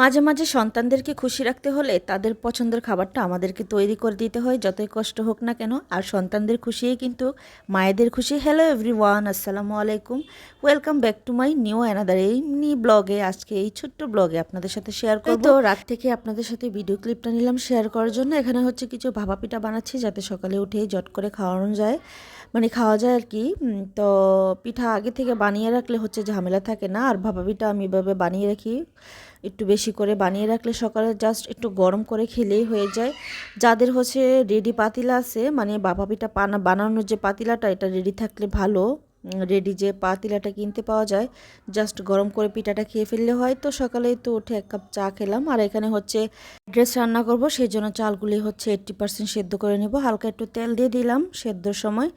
মাঝে মাঝে সন্তানদেরকে খুশি রাখতে হলে তাদের পছন্দের খাবারটা আমাদেরকে তৈরি করে দিতে হয় যতই কষ্ট হোক না কেন। আর সন্তানদের খুশিই কিন্তু মায়েদের খুশি। হ্যালো এভরি ওয়ান আসসালামু আলাইকুম। Welcome back to my new another এই মিনি ব্লগে আজকে এই ছোট্ট ব্লগে আপনাদের সাথে শেয়ার করব তো রাত থেকে আপনাদের সাথে ভিডিও ক্লিপটা নিলাম শেয়ার করার জন্য। এখানে হচ্ছে কিছু ভাপা পিঠা বানাচ্ছি যাতে সকালে উঠেই জট করে খাওয়ানো যায়। মানে খাওয়া যায় আর কি। তো পিঠা আগে থেকে বানিয়ে রাখলে হচ্ছে ঝামেলা থাকে না। আর ভাপা পিঠা আমি এভাবে বানিয়ে রাখি। একটু বেশি করে বানিয়ে রাখলে সকালে জাস্ট একটু গরম করে খেলেই হয়ে যায়। যাদের হচ্ছে রেডি পাতিলা আছে মানে ভাপা পিঠা পানা বানানোর যে পাতিলাটা, এটা রেডি থাকলে ভালো। রেডি যে পাতিলাটা কিনতে পাওয়া যায় জাস্ট গরম করে পিঠাটা খেয়ে ফেললে হয়। তো সকালেই তো উঠে এক কাপ চা খেলাম। আর এখানে হচ্ছে ড্রেস রান্না করব, সেই জন্য চালগুলি হচ্ছে এইট্টি পার্সেন্ট সেদ্ধ করে নেব। হালকা একটু তেল দিয়ে দিলাম সেদ্ধর সময়।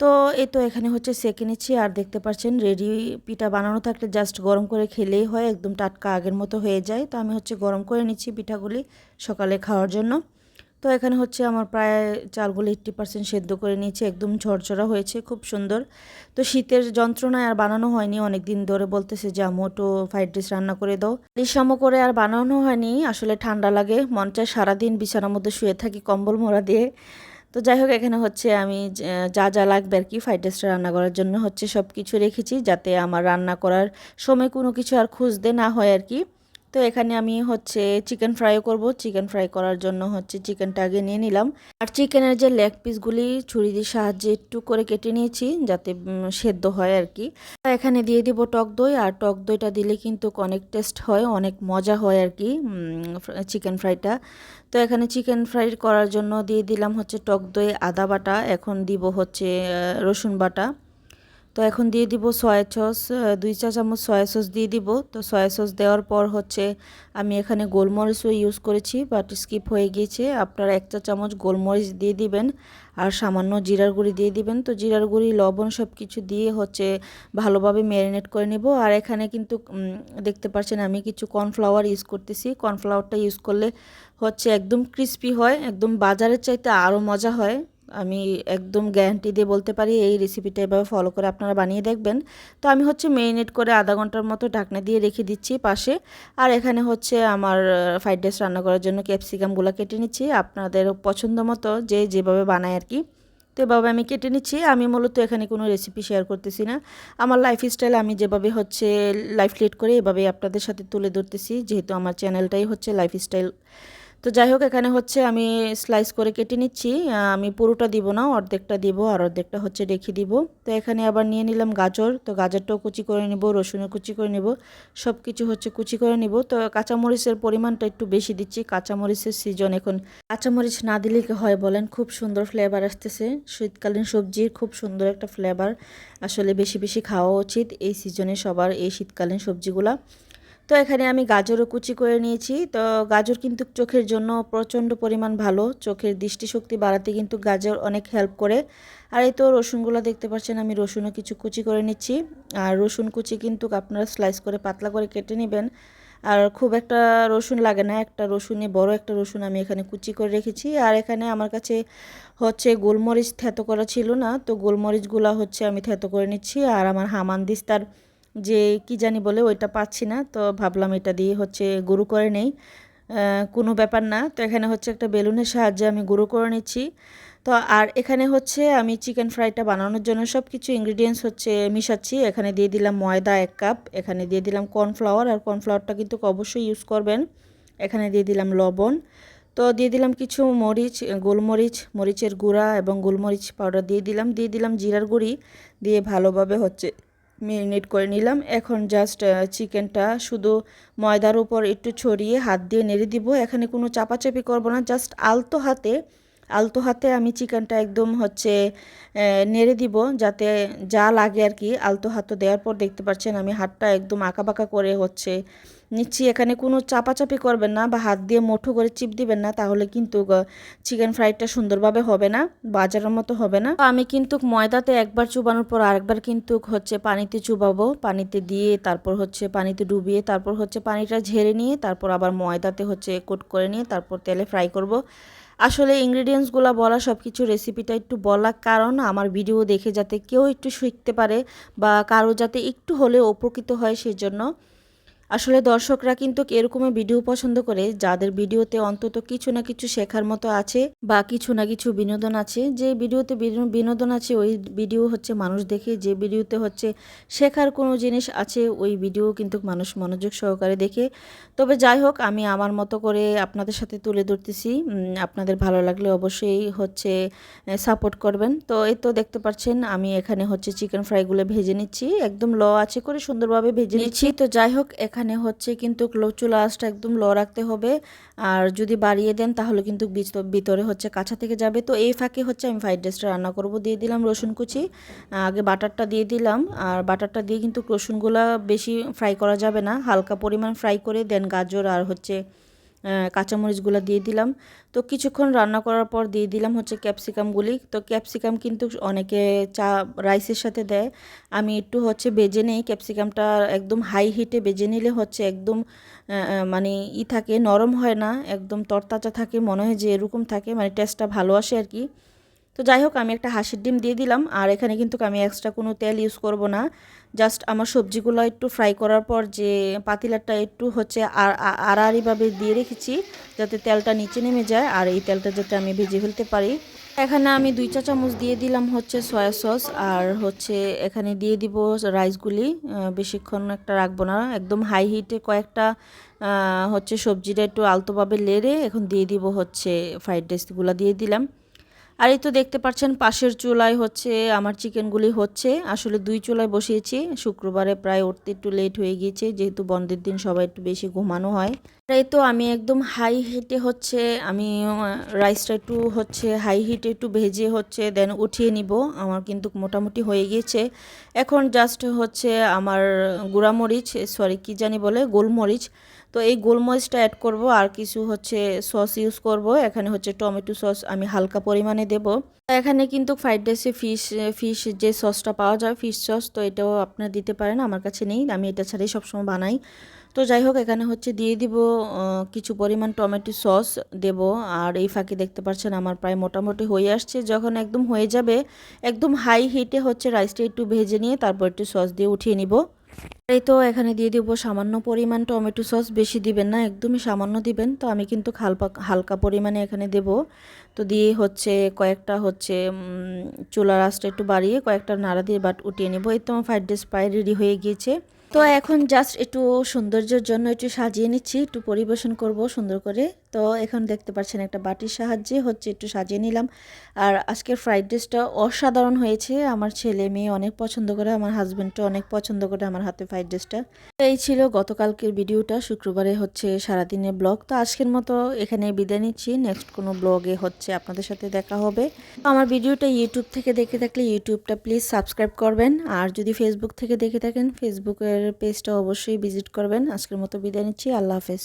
তো এই তো এখানে হচ্ছে সেকে নিচ্ছি। আর দেখতে পাচ্ছেন রেডি পিঠা বানানো থাকলে জাস্ট গরম করে খেলেই হয়, একদম টাটকা আগের মতো হয়ে যায়। তো আমি হচ্ছে গরম করে নিচ্ছি পিঠাগুলি সকালে খাওয়ার জন্য। তো এখানে হচ্ছে আমার প্রায় চালগুলো এইট্টি পার্সেন্ট সেদ্ধ করে নিয়েছি, একদম ঝরঝরা হয়েছে, খুব সুন্দর। তো শীতের যন্ত্রণায় আর বানানো হয়নি অনেক দিন ধরে বলতেছে যে, আম্মু, একটু ফ্রাইড রাইস রান্না করে দাও। সম করে আর বানানো হয়নি, আসলে ঠান্ডা লাগে, মন চায় সারাদিন বিছানার মধ্যে শুয়ে থাকি কম্বল মোড়া দিয়ে। তো যাই হোক, এখানে হচ্ছে আমি যা যা লাগবে আর কি ফ্রাইড রাইসটা রান্না করার জন্য হচ্ছে সব কিছু রেখেছি, যাতে আমার রান্না করার সময় কোনো কিছু আর খুঁজতে না হয় আর কি। তো এখানে আমি হচ্ছে চিকেন ফ্রাইও করব। চিকেন ফ্রাই করার জন্য হচ্ছে চিকেনটা আগে নিয়ে নিলাম। আর চিকেনের যে লেগ পিসগুলি ছুরি দিয়ে সাহায্যে একটু করে কেটে নিয়েছি, যাতে সেদ্ধ হয় আর কি এখানে দিয়ে দিব টক দই, আর টক দইটা দিলে কিন্তু অনেক টেস্ট হয়, অনেক মজা হয় আর কি চিকেন ফ্রাইটা তো এখানে চিকেন ফ্রাই করার জন্য দিয়ে দিলাম হচ্ছে টক দই, আদা বাটা, এখন দিব হচ্ছে রসুন বাটা। তো এখন দিয়ে দিব সয়া সস দুই চা চামচ সয়া সস দিয়ে দিব। তো সয়া সস দেওয়ার পর হচ্ছে আমি এখানে গোলমরিচও ইউজ করেছি বাট স্কিপ হয়ে গিয়েছে। আপনারা এক চা চামচ গোলমরিচ দিয়ে দিবেন আর সামান্য জিরার গুঁড়ি দিয়ে দিবেন। তো জিরার গুঁড়ি, লবণ সব কিছু দিয়ে হচ্ছে ভালোভাবে ম্যারিনেট করে নেব। আর এখানে কিন্তু দেখতে পাচ্ছেন আমি কিছু কর্নফ্লাওয়ার ইউজ করতেছি। কর্নফ্লাওয়ারটা ইউজ করলে হচ্ছে একদম ক্রিস্পি হয়, একদম বাজারের চাইতে আরও মজা হয়। আমি একদম গ্যারান্টি দিয়ে বলতে পারি, এই রেসিপিটা এভাবে ফলো করে আপনারা বানিয়ে দেখবেন। তো আমি হচ্ছে মেরিনেট করে আধা ঘণ্টার মতো ঢাকনা দিয়ে রেখে দিচ্ছি পাশে। আর এখানে হচ্ছে আমার ফ্রাইড রাইস রান্না করার জন্য ক্যাপসিকামগুলো কেটে নিচ্ছি। আপনাদের পছন্দ মতো যে যেভাবে বানায় আর কি। তো এভাবে আমি কেটে নিচ্ছি। আমি মূলত এখানে কোনো রেসিপি শেয়ার করতেছি না। আমার লাইফ স্টাইল আমি যেভাবে হচ্ছে লাইফ লিড করে এভাবে আপনাদের সাথে তুলে ধরতেছি। যেহেতু আমার চ্যানেলটাই হচ্ছে লাইফ স্টাইল তো যাই হোক এখানে হচ্ছে আমি স্লাইস করে কেটে নিচ্ছি। আমি পুরোটা দিব না, অর্ধেকটা দিব আর অর্ধেকটা হচ্ছে রেখে দিব। তো এখানে আবার নিয়ে নিলাম গাজর। তো গাজরটাও কুচি করে নিব, রসুনও কুচি করে নিব সব কিছু হচ্ছে কুচি করে নিব। তো কাঁচামরিচের পরিমাণটা একটু বেশি দিচ্ছি। কাঁচামরিচের সিজন এখন, কাঁচামরিচ না দিলে কি হয় বলেন? খুব সুন্দর ফ্লেভার আসতেছে। শীতকালীন সবজির খুব সুন্দর একটা ফ্লেভার আসলে বেশি বেশি খাওয়া উচিত এই সিজনে সবার, এই শীতকালীন সবজিগুলা। তো এখানে আমি গাজরও কুচি করে নিয়েছি। তো গাজর কিন্তু চোখের জন্য প্রচণ্ড পরিমাণ ভালো। চোখের দৃষ্টিশক্তি বাড়াতে কিন্তু গাজর অনেক হেল্প করে। আর এই তো রসুনগুলো দেখতে পাচ্ছেন, আমি রসুনও কিছু কুচি করে নিচ্ছি। আর রসুন কুচি কিন্তু আপনারা স্লাইস করে, পাতলা করে কেটে নেবেন। আর খুব একটা রসুন লাগে না, একটা রসুনে, বড় একটা রসুন আমি এখানে কুচি করে রেখেছি। আর এখানে আমার কাছে হচ্ছে গোলমরিচ থেতো করা ছিল না, তো গোলমরিচগুলো হচ্ছে আমি থেতো করে নিচ্ছি। আর আমার হামানদিস্তার যে কি জানি বলে ওইটা পাচ্ছি না, তো ভাবলাম এটা দিয়ে হচ্ছে গুঁড়ো করে নেই। কোনো ব্যাপার না, তো এখানে হচ্ছে একটা বেলুনের সাহায্যে আমি গুঁড়ো করে নিচ্ছি। তো আর এখানে হচ্ছে আমি চিকেন ফ্রাইটা বানানোর জন্য সব কিছু ইনগ্রিডিয়েন্টস হচ্ছে মিশাচ্ছি। এখানে দিয়ে দিলাম ময়দা এক কাপ, এখানে দিয়ে দিলাম কর্নফ্লাওয়ার, আর কর্নফ্লাওয়ারটা কিন্তু অবশ্যই ইউজ করবেন। এখানে দিয়ে দিলাম লবণ, তো দিয়ে দিলাম কিছু মরিচ, গোলমরিচ, মরিচের গুঁড়া এবং গোলমরিচ পাউডার দিয়ে দিলাম। দিয়ে দিলাম জিরার গুঁড়ি, দিয়ে ভালোভাবে হচ্ছে মেরিনেট করে নিলাম। এখন জাস্ট চিকেনটা শুধু ময়দার উপর একটু ছড়িয়ে হাত দিয়ে নেড়ে দিব। এখানে কোনো চাপাচাপি করব না জাস্ট আলতো হাতে আলতো হাতে আমি চিকেনটা একদম হচ্ছে নেড়ে দিব যাতে যা লাগে আর কি আলতো হাতে দেওয়ার পর দেখতে পাচ্ছেন আমি হাতটা একদম আঁকাবাঁকা করে হচ্ছে নিচ্ছি। এখানে কোনো চাপাচাপি করবেন না বা হাত দিয়ে মুঠো করে চিপ দিবেন না, তাহলে কিন্তু চিকেন ফ্রাইটা সুন্দরভাবে হবে না, বাজারের মতো হবে না। আমি কিন্তু ময়দাতে একবার চুবানোর পর আরেকবার কিন্তু হচ্ছে পানিতে চুবাবো, পানিতে দিয়ে তারপর হচ্ছে পানিতে ডুবিয়ে তারপর হচ্ছে পানিটা ঝেড়ে নিয়ে তারপর আবার ময়দাতে হচ্ছে কোট করে নিয়ে তারপর তেলে ফ্রাই করব। আসলে ইনগ্রিডিয়েন্টসগুলো বলা সব কিছু রেসিপিটা একটু বলা কারণ আমার ভিডিও দেখে যাতে কেউ একটু শিখতে পারে বা কারও যাতে একটু হলে উপকৃত হয় সেজন্য। আসলে দর্শকরা কিন্তু এরকমই ভিডিও পছন্দ করে যাদের ভিডিওতে অন্তত কিছু না কিছু শেখার মতো আছে বা কিছু না কিছু বিনোদন আছে। যে ভিডিওতে বিনোদন আছে ওই ভিডিও হচ্ছে মানুষ দেখে যে ভিডিওতে হচ্ছে শেখার কোনো জিনিস আছে ওই ভিডিও কিন্তু মানুষ মনোযোগ সহকারে দেখে। তবে যাই হোক আমি আমার মতো করে আপনাদের সাথে তুলে ধরতেছি। আপনাদের ভালো লাগলে অবশ্যই হচ্ছে সাপোর্ট করবেন। তো এই তো দেখতে পাচ্ছেন আমি এখানে হচ্ছে চিকেন ফ্রাইগুলো ভেজে নিচ্ছি। একদম ল আছে করে সুন্দরভাবে ভেজে নিচ্ছি। তো যাই হোক এখানে হচ্ছে কিন্তু চুলা আঁচটা একদম ল রাখতে হবে। আর যদি বাড়িয়ে দেন তাহলে কিন্তু ভিত- ভিতরে হচ্ছে কাঁচা থেকে যাবে। তো এই ফাঁকে হচ্ছে আমি ফ্রাইড রাইসটা রান্না করব। দিয়ে দিলাম রসুন কুচি। আগে বাটারটা দিয়ে দিলাম। আর বাটারটা দিয়ে কিন্তু রসুনগুলা বেশি ফ্রাই করা যাবে না। হালকা পরিমাণ ফ্রাই করে দেন গাজর আর হচ্ছে কাঁচামরিচগুলো দিয়ে দিলাম। তো কিছুক্ষণ রান্না করার পর দিয়ে দিলাম হচ্ছে ক্যাপসিকামগুলি। তো ক্যাপসিকাম কিন্তু অনেকে চা, রাইসের সাথে দেয়। আমি একটু হচ্ছে বেজে নেই, ক্যাপসিকামটা একদম হাই হিটে বেজে নিলে হচ্ছে একদম মানে ই থাকে, নরম হয় না, একদম তরতাজা থাকে, মনে হয় যে এরকম থাকে মানে টেস্টটা ভালো আসে আর কি। তো যাই হোক আমি একটা হাঁসের ডিম দিয়ে দিলাম। আর এখানে কিন্তু আমি এক্সট্রা কোনো তেল ইউজ করব না। জাস্ট আমার সবজিগুলো একটু ফ্রাই করার পর যে পাতিলাটা একটু হচ্ছে আর আড়াআড়িভাবে দিয়ে রেখেছি, যাতে তেলটা নিচে নেমে যায় আর এই তেলটা যাতে আমি ভেজে ফেলতে পারি। এখানে আমি দুই চা চামচ দিয়ে দিলাম হচ্ছে সয়া সস আর হচ্ছে এখানে দিয়ে দিব রাইসগুলি বেশিক্ষণ একটা রাখব না। একদম হাই হিটে কয়েকটা হচ্ছে সবজিটা একটু আলতোভাবে লেড়ে এখন দিয়ে দিব হচ্ছে ফ্রাইড রাইসগুলো দিয়ে দিলাম। আর এই তো দেখতে পাচ্ছেন, পাশের চুলায় হচ্ছে, আমার চিকেনগুলি হচ্ছে। আসলে দুই চুলায় বসিয়েছি, শুক্রবারে প্রায় উঠতে একটু লেট হয়ে গিয়েছে, যেহেতু বন্ধের দিন সবাই একটু বেশি ঘুমানো হয়। এই তো আমি একদম হাই হিটে হচ্ছে, আমি রাইসটা একটু হচ্ছে হাই হিটে একটু ভেজে হচ্ছে দেন উঠিয়ে নিব। আমার কিন্তু মোটামুটি হয়ে গিয়েছে। এখন জাস্ট হচ্ছে আমার গুঁড়ামরিচ সরি কি জানি বলে, গোলমরিচ তো এই গোলমরিচটা অ্যাড করব আর কিছু হচ্ছে সস ইউজ করব। এখানে হচ্ছে টমেটো সস আমি হালকা পরিমাণে দেব। এখানে কিন্তু ফ্রাইড রাইসে ফিশ ফিশ যে সসটা পাওয়া যায় ফিশ সস তো এটাও আপনারা দিতে পারেন, আমার কাছে নেই, আমি এটা ছাড়াই সবসময় বানাই। তো যাই হোক, এখানে হচ্ছে দিয়ে দিব কিছু পরিমাণ টমেটো সস দেব। আর এই ফাঁকে দেখতে পাচ্ছেন আমার প্রায় মোটামুটি হয়ে আসছে। যখন একদম হয়ে যাবে, একদম হাই হিটে হচ্ছে রাইসটা একটু ভেজে নিয়ে তারপর একটু সস দিয়ে উঠিয়ে নিব। এই তো এখানে দিয়ে দিব সামান্য পরিমাণ টমেটো সস, বেশি দিবেন না, একদমই সামান্য দিবেন। তো আমি কিন্তু হালকা হালকা পরিমাণে এখানে দেব। তো দিয়ে হচ্ছে কয়েকটা হচ্ছে চুলার আঁচটা একটু বাড়িয়ে কয়েকটা নাড়া দিয়ে বাট উঠিয়ে নেব। এই তো আমার ফ্রাইড রাইস প্রায় রেডি হয়ে গিয়েছে। তো এখন জাস্ট একটু সৌন্দর্যের জন্য একটু সাজিয়ে নিচ্ছি, একটু পরিবেশন করব সুন্দর করে। তো এখন দেখতে পাচ্ছেন একটা বাটির সাহায্যে, হচ্ছে একটু সাজিয়ে নিলাম। আর আজকের ফ্রাইড রাইসটা অসাধারণ হয়েছে। আমার ছেলে মেয়ে অনেক পছন্দ করে, আমার হাজব্যান্ডও অনেক পছন্দ করে আমার হাতে ফ্রাইড রাইসটা। এই ছিল গতকালকের ভিডিওটা, শুক্রবারে হচ্ছে সারাদিনের ব্লগ। তো আজকের মতো এখানে বিদায় নিচ্ছি। নেক্সট কোনো ব্লগে হচ্ছে আপনাদের সাথে দেখা হবে। আমার ভিডিওটা ইউটিউব থেকে দেখে থাকলে ইউটিউবটা প্লিজ সাবস্ক্রাইব করবেন। আর যদি ফেসবুক থেকে দেখে থাকেন, ফেসবুকের পেজটা অবশ্যই ভিজিট করবেন। আজকের মতো বিদায় নিচ্ছি। আল্লাহ হাফেজ।